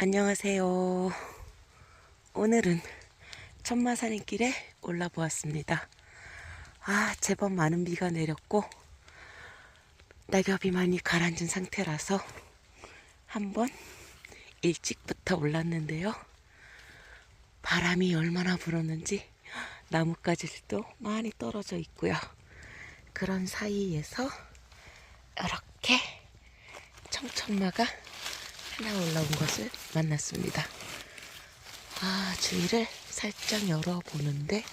안녕하세요. 오늘은 천마산행길에 올라 보았습니다. 아, 제법 많은 비가 내렸고, 낙엽이 많이 가라앉은 상태라서 한번 일찍부터 올랐는데요. 바람이 얼마나 불었는지 나뭇가지도 많이 떨어져 있고요. 그런 사이에서 이렇게 청천마가 하나 올라온 것을 만났습니다. 아, 주위를 살짝 열어보는데,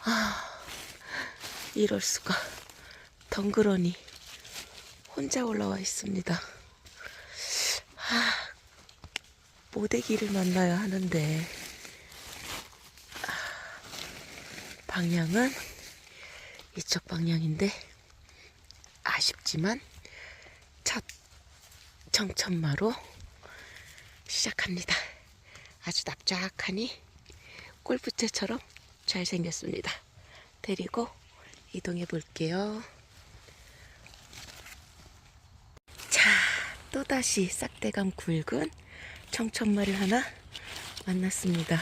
아, 이럴 수가. 덩그러니 혼자 올라와 있습니다. 아, 모대기를 만나야 하는데, 아, 방향은 이쪽 방향인데, 아쉽지만, 첫 청천마로 시작합니다. 아주 납작하니 골프채처럼 잘생겼습니다. 데리고 이동해 볼게요. 자, 또다시 싹대감 굵은 청천마를 하나 만났습니다.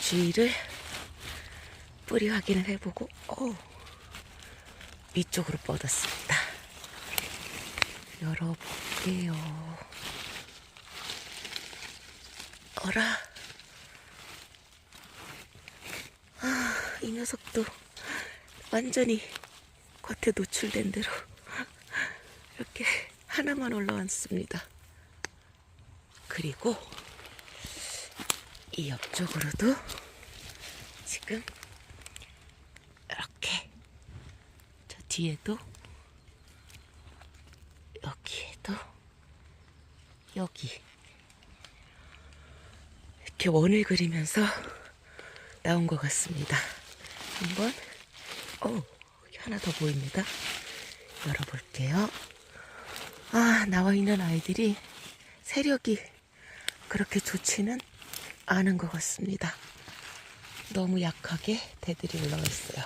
주위를 뿌리 확인을 해보고, 오, 위쪽으로 뻗었습니다. 열어 볼게요. 어라. 아, 이 녀석도 완전히 겉에 노출된 대로 이렇게 하나만 올라왔습니다. 그리고 이 옆쪽으로도 지금 이렇게 저 뒤에도 여기 이렇게 원을 그리면서 나온 것 같습니다. 한번 어 하나 더 보입니다. 열어볼게요. 아 나와 있는 아이들이 세력이 그렇게 좋지는 않은 것 같습니다. 너무 약하게 대들이 올라와 있어요.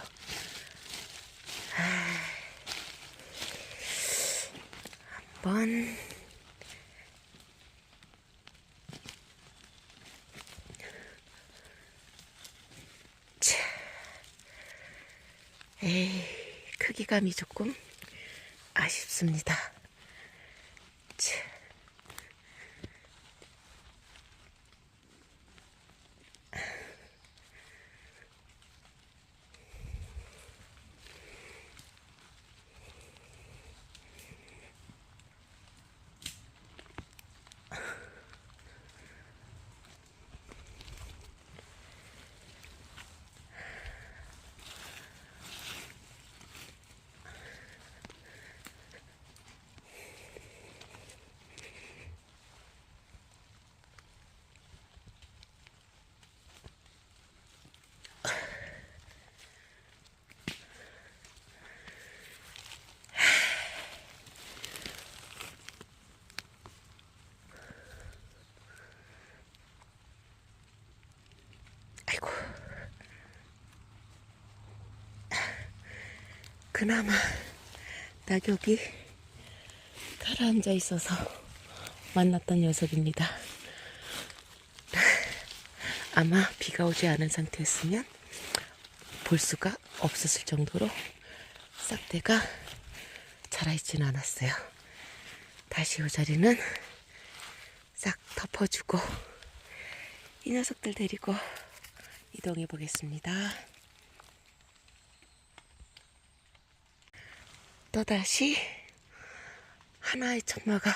아, 한번 에이, 크기감이 조금 아쉽습니다. 그나마 낙엽이 가라앉아 있어서 만났던 녀석입니다. 아마 비가 오지 않은 상태였으면 볼 수가 없었을 정도로 싹대가 자라있지는 않았어요. 다시 이 자리는 싹 덮어주고 이 녀석들 데리고 이동해 보겠습니다. 또다시 하나의 천마가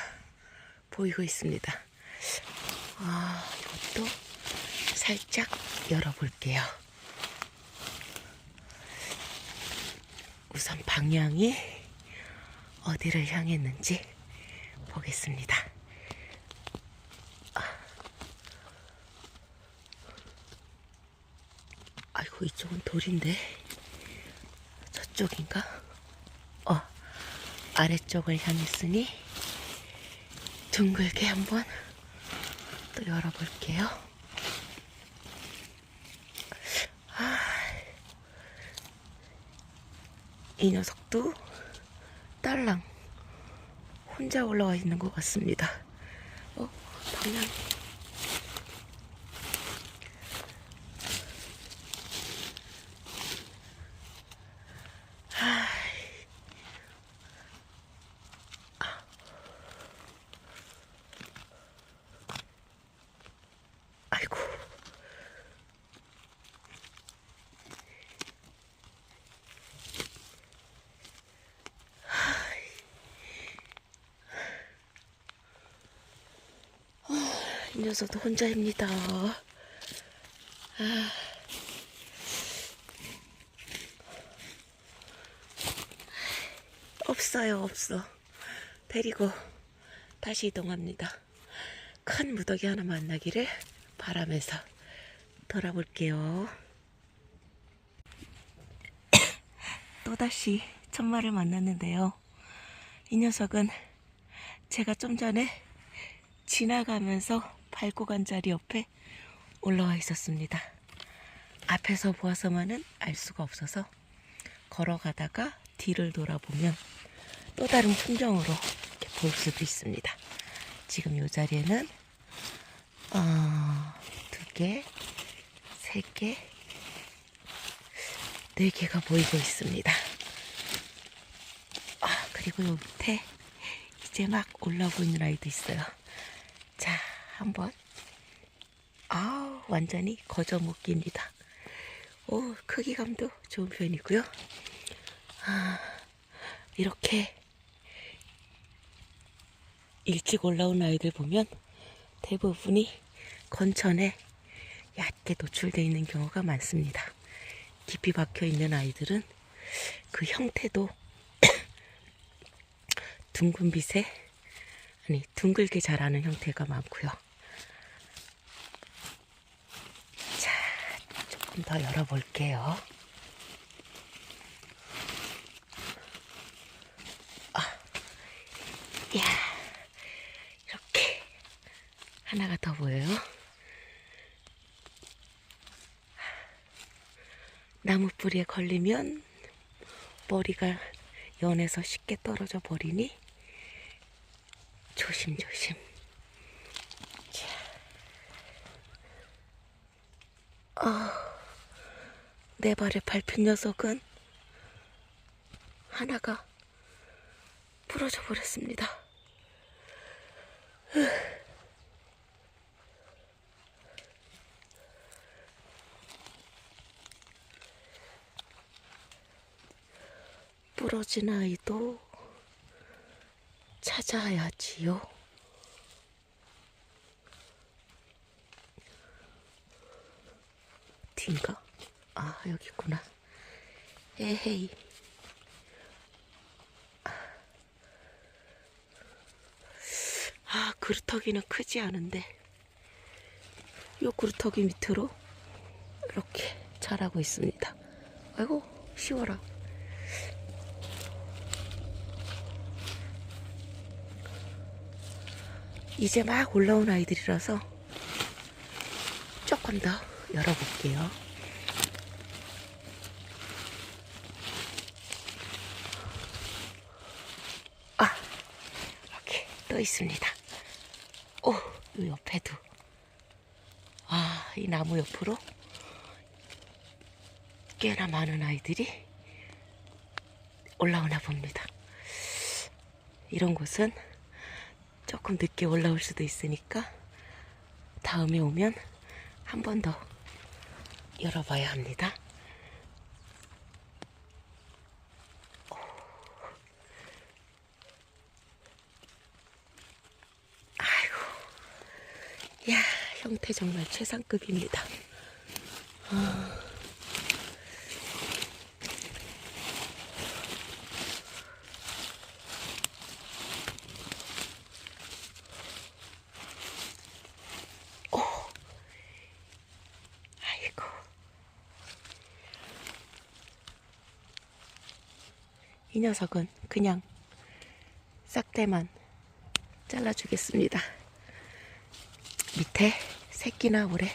보이고 있습니다. 아, 이것도 살짝 열어볼게요. 우선 방향이 어디를 향했는지 보겠습니다. 아이고 이쪽은 돌인데 저쪽인가? 어 아래쪽을 향했으니 둥글게 한번 또 열어볼게요. 아, 이 녀석도 딸랑 혼자 올라와 있는 것 같습니다. 어, 방향. 녀석도 혼자입니다. 아. 없어요, 없어. 데리고 다시 이동합니다. 큰 무더기 하나 만나기를 바라면서 돌아볼게요. 또다시 천마를 만났는데요. 이 녀석은 제가 좀 전에 지나가면서 밟고 간 자리 옆에 올라와 있었습니다. 앞에서 보아서만은 알 수가 없어서 걸어가다가 뒤를 돌아보면 또 다른 풍경으로 이렇게 볼 수도 있습니다. 지금 이 자리에는 어, 두 개, 세 개, 네 개가 보이고 있습니다. 아, 그리고 요 밑에 이제 막 올라오고 있는 아이도 있어요. 자, 한번. 아, 완전히 거저먹기입니다. 오, 크기감도 좋은 편이고요. 아, 이렇게 일찍 올라온 아이들 보면 대부분이 건천에 얕게 노출되어 있는 경우가 많습니다. 깊이 박혀 있는 아이들은 그 형태도 둥근 빛에 아니 둥글게 자라는 형태가 많고요. 자, 조금 더 열어볼게요. 아, 야, 이렇게 하나가 더 보여요. 나무 뿌리에 걸리면 머리가 연에서 쉽게 떨어져 버리니 조심조심. 자. 아, 내 발에 밟힌 녀석은 하나가 부러져 버렸습니다. 부러진 아이도 찾아야지요. 뒤인가? 아, 여기 있구나. 에헤이. 아, 그루터기는 크지 않은데. 요 그루터기 밑으로 이렇게 자라고 있습니다. 아이고, 쉬워라. 이제 막 올라온 아이들이라서 조금 더 열어볼게요. 아, 또 있습니다. 오, 이 옆에도. 아, 이 나무 옆으로 꽤나 많은 아이들이 올라오나 봅니다. 이런 곳은 조금 늦게 올라올 수도 있으니까 다음에 오면 한 번 더 열어봐야 합니다. 아이고, 야 형태 정말 최상급입니다. 아이고. 이 녀석은 그냥 싹대만 잘라주겠습니다. 밑에 새끼나 오래.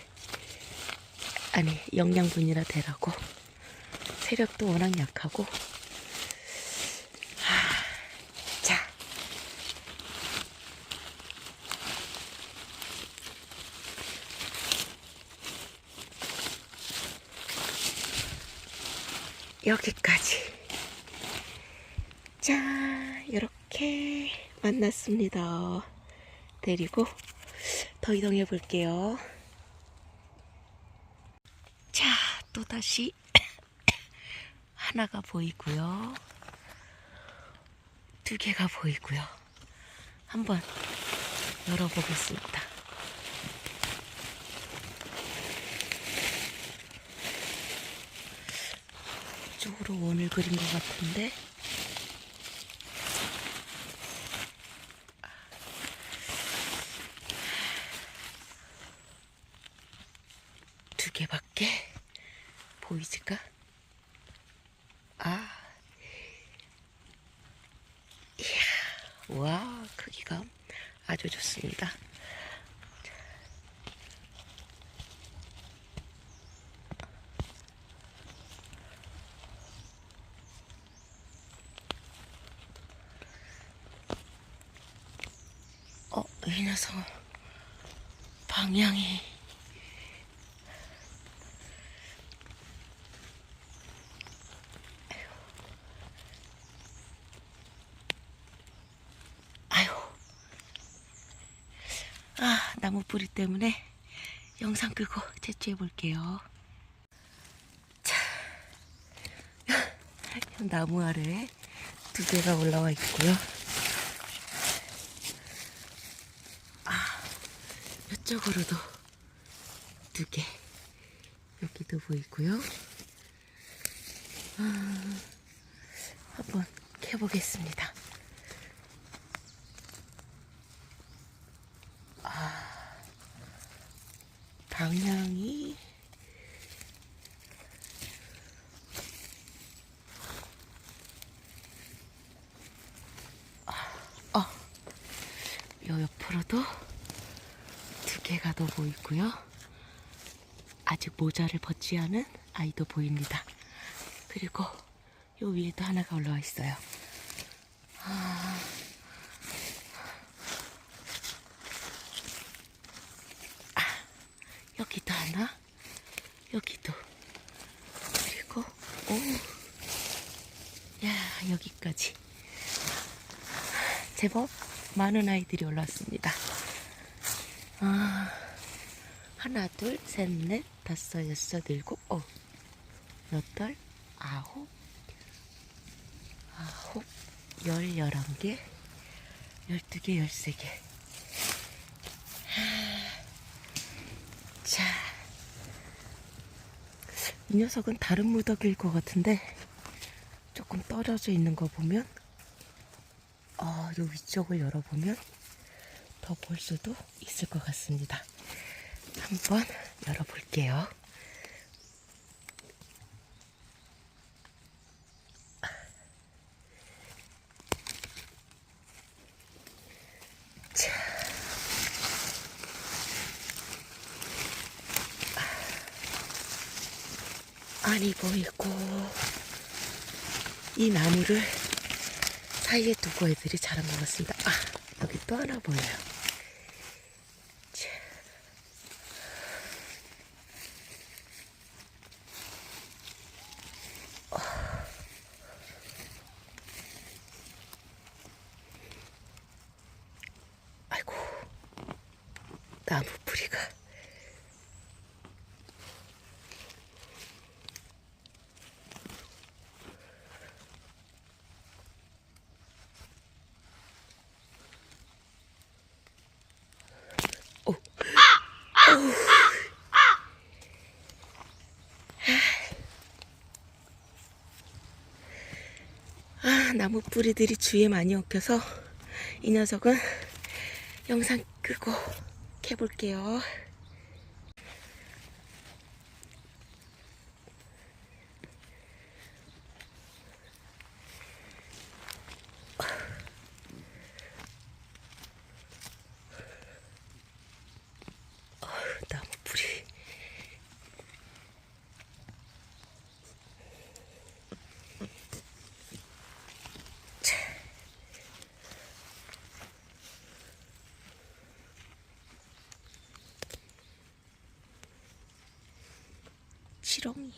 아니 영양분이나 되라고. 세력도 워낙 약하고. 하, 자. 여기까지. 자 이렇게 만났습니다. 데리고. 더 이동해 볼게요. 자, 또 다시 하나가 보이고요. 두 개가 보이고요. 한번 열어보겠습니다. 이쪽으로 원을 그린 것 같은데 두 개밖에 보이지가? 아, 이야, 와, 크기가 아주 좋습니다. 어, 이 녀석 방향이 아유, 아 나무 뿌리 때문에 영상 끄고 채취해 볼게요. 자, 나무 아래에 두 개가 올라와 있고요. 이쪽으로도 두 개. 여기도 보이고요. 아, 한번 캐보겠습니다. 아, 방향이 아, 어, 요 옆으로도 더 보이고요. 아직 모자를 벗지 않은 아이도 보입니다. 그리고 요 위에도 하나가 올라와 있어요. 아... 아, 여기도 하나, 여기도 그리고 오, 야 여기까지 제법 많은 아이들이 올라왔습니다. 아, 하나, 둘, 셋, 넷, 다섯, 여섯, 일곱, 어, 여덟, 아홉, 아홉, 열, 열한 개, 열두 개, 열세 개. 자, 이 녀석은 다른 무더기일 것 같은데 조금 떨어져 있는 거 보면, 어, 요 위쪽을 열어보면 더 볼 수도 있을 것 같습니다. 한번 열어볼게요. 자. 아니 보이고 이 나무를 사이에 두고 애들이 자란 것 같습니다. 아 여기 또 하나 보여요. 자. 어. 아이고 나무 뿌리가 오. 아, 나무 뿌리들이 주위에 많이 엉켜서 이 녀석은 영상 끄고 캐볼게요. 어, 나무 뿌리. 자. 지렁이.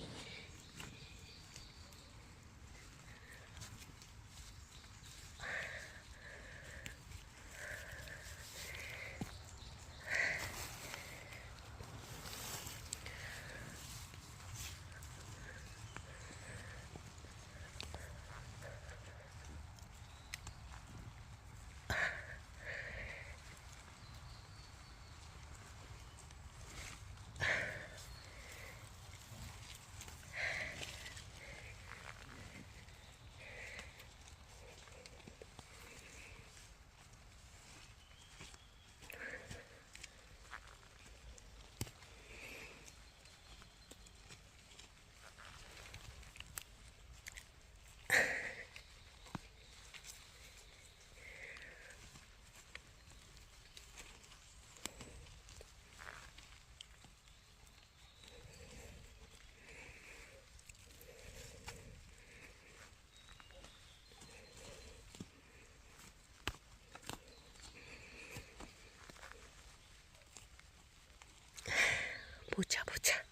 보자 보자.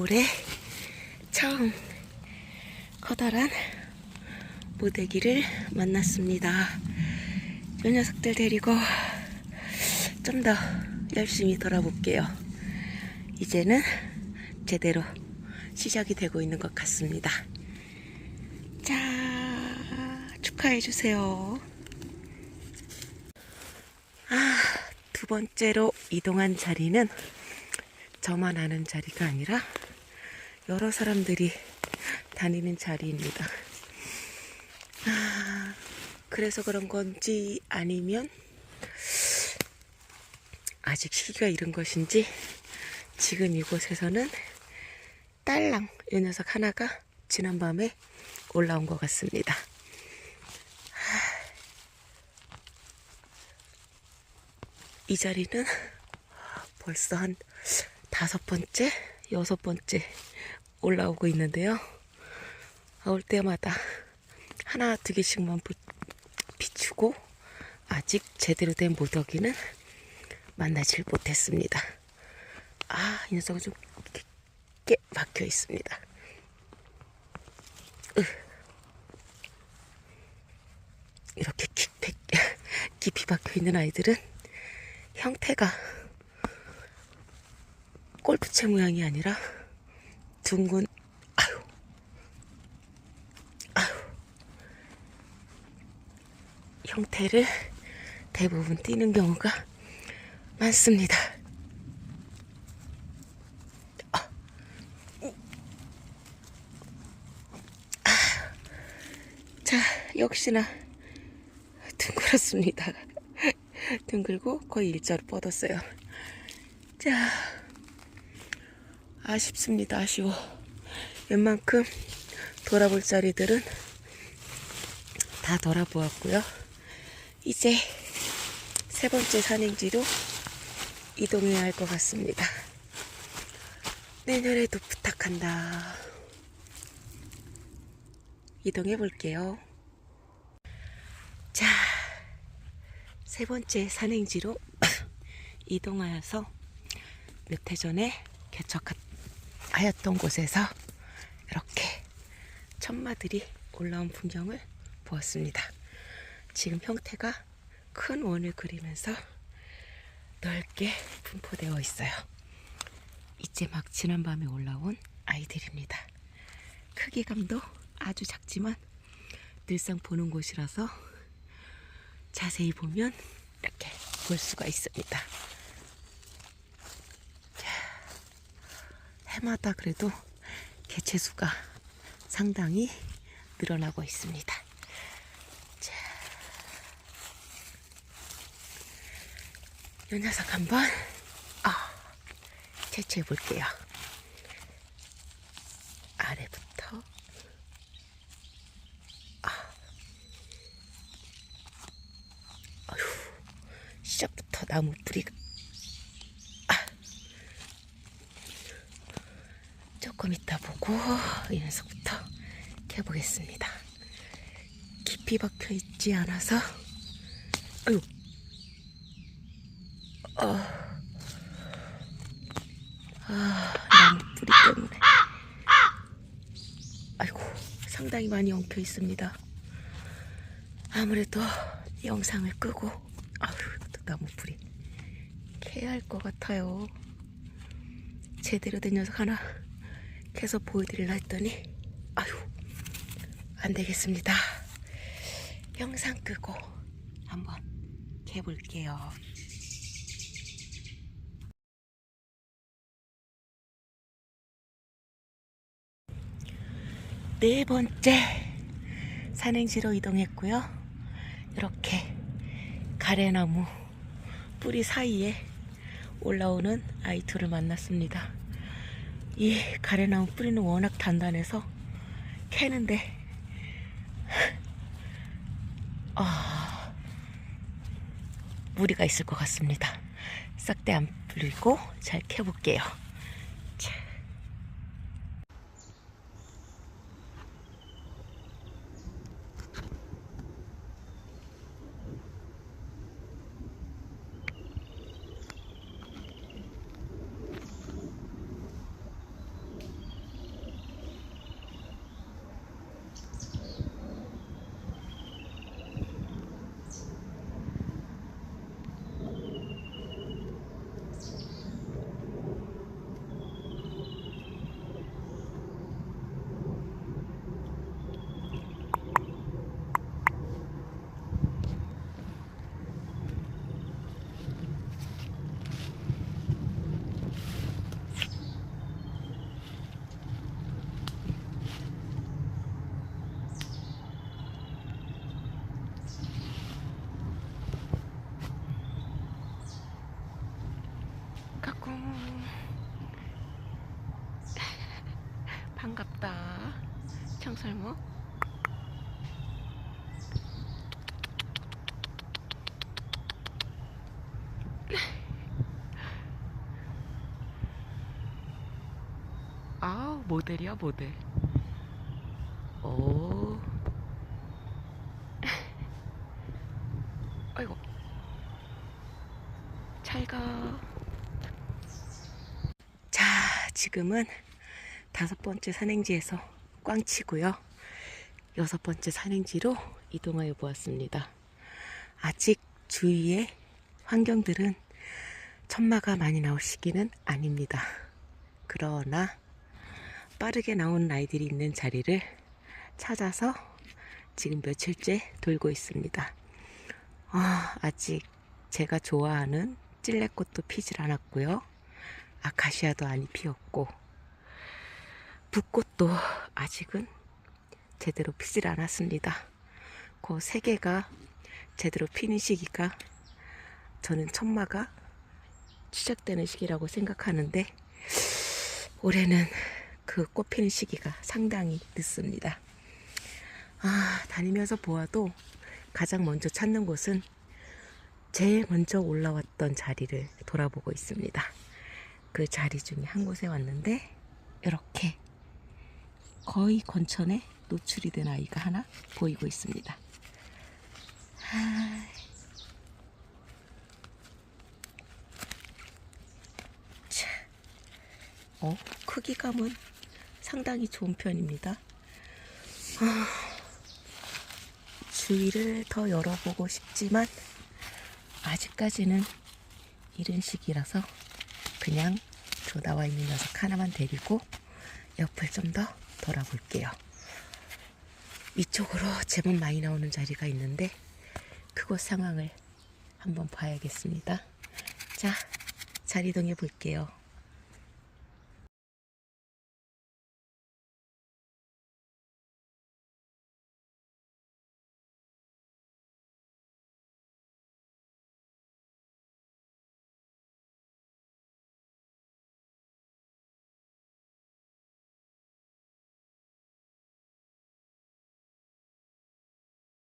올해 처음 커다란 모대기를 만났습니다. 이 녀석들 데리고 좀 더 열심히 돌아볼게요. 이제는 제대로 시작이 되고 있는 것 같습니다. 자, 축하해주세요. 아, 두 번째로 이동한 자리는 저만 아는 자리가 아니라 여러 사람들이 다니는 자리입니다. 아, 그래서 그런 건지 아니면 아직 시기가 이른 것인지 지금 이곳에서는 딸랑 이 녀석 하나가 지난밤에 올라온 것 같습니다. 이 자리는 벌써 한 다섯 번째, 여섯 번째 올라오고 있는데요. 올 때마다 하나 두 개씩만 부- 비추고 아직 제대로 된 모더기는 만나질 못했습니다. 아, 이 녀석은 좀 깊게 박혀 있습니다. 으. 이렇게 깊이, 깊이 박혀 있는 아이들은 형태가 골프채 모양이 아니라 둥근 아유 아유 형태를 대부분 띄는 경우가 많습니다. 아, 우. 아, 자, 역시나 둥글었습니다. 둥글고 거의 일자로 뻗었어요. 자, 아쉽습니다. 아쉬워. 웬만큼 돌아볼 자리들은 다 돌아보았고요. 이제 세 번째 산행지로 이동해야 할 것 같습니다. 내년에도 부탁한다. 이동해 볼게요. 자, 세 번째 산행지로 이동하여서 몇 해 전에 개척 하였던 곳에서 이렇게 천마들이 올라온 풍경을 보았습니다. 지금 형태가 큰 원을 그리면서 넓게 분포되어 있어요. 이제 막 지난밤에 올라온 아이들입니다. 크기감도 아주 작지만 늘상 보는 곳이라서 자세히 보면 이렇게 볼 수가 있습니다. 해마다 그래도 개체수가 상당히 늘어나고 있습니다. 자, 이 녀석 한번 아, 채취해 볼게요. 아래부터 아, 어휴, 시작부터 나무 뿌리가 조금 보고 이 녀석부터 캐보겠습니다. 깊이 박혀 있지 않아서 아유 어. 아 나무 뿌리 때문에 아이고 상당히 많이 엉켜 있습니다. 아무래도 영상을 끄고 아유 또 나무 뿌리 캐야 할 것 같아요. 제대로 된 녀석 하나 해서 보여드리려 했더니 아휴 안되겠습니다. 영상 끄고 한번 해볼게요. 네 번째 산행지로 이동했고요. 이렇게 가래나무 뿌리 사이에 올라오는 아이투를 만났습니다. 이 가래나무 뿌리는 워낙 단단해서 캐는데 아, 무리가 있을 것 같습니다. 싹대 안 뿌리고 잘 캐볼게요. 자. 까꿍 반갑다 청설모 아 모델이야 모델. 오 아이고. 잘가. 자, 지금은 다섯 번째 산행지에서 꽝치고요. 여섯 번째 산행지로 이동하여 보았습니다. 아직 주위의 환경들은 천마가 많이 나올 시기는 아닙니다. 그러나 빠르게 나온 아이들이 있는 자리를 찾아서 지금 며칠째 돌고 있습니다. 아, 아직 제가 좋아하는 찔레꽃도 피질 않았고요. 아카시아도 많이 피었고 붓꽃도 아직은 제대로 피질 않았습니다. 그 세 개가 제대로 피는 시기가 저는 천마가 시작되는 시기라고 생각하는데 올해는 그 꽃 피는 시기가 상당히 늦습니다. 아, 다니면서 보아도 가장 먼저 찾는 곳은 제일 먼저 올라왔던 자리를 돌아보고 있습니다. 그 자리 중에 한 곳에 왔는데 이렇게 거의 건천에 노출이 된 아이가 하나 보이고 있습니다. 아, 자, 어, 크기감은 상당히 좋은 편입니다. 아, 주위를 더 열어보고 싶지만 아직까지는 이른 시기라서 그냥 저 나와 있는 녀석 하나만 데리고 옆을 좀 더 돌아볼게요. 위쪽으로 제법 많이 나오는 자리가 있는데 그곳 상황을 한번 봐야겠습니다. 자, 자리 이동해 볼게요.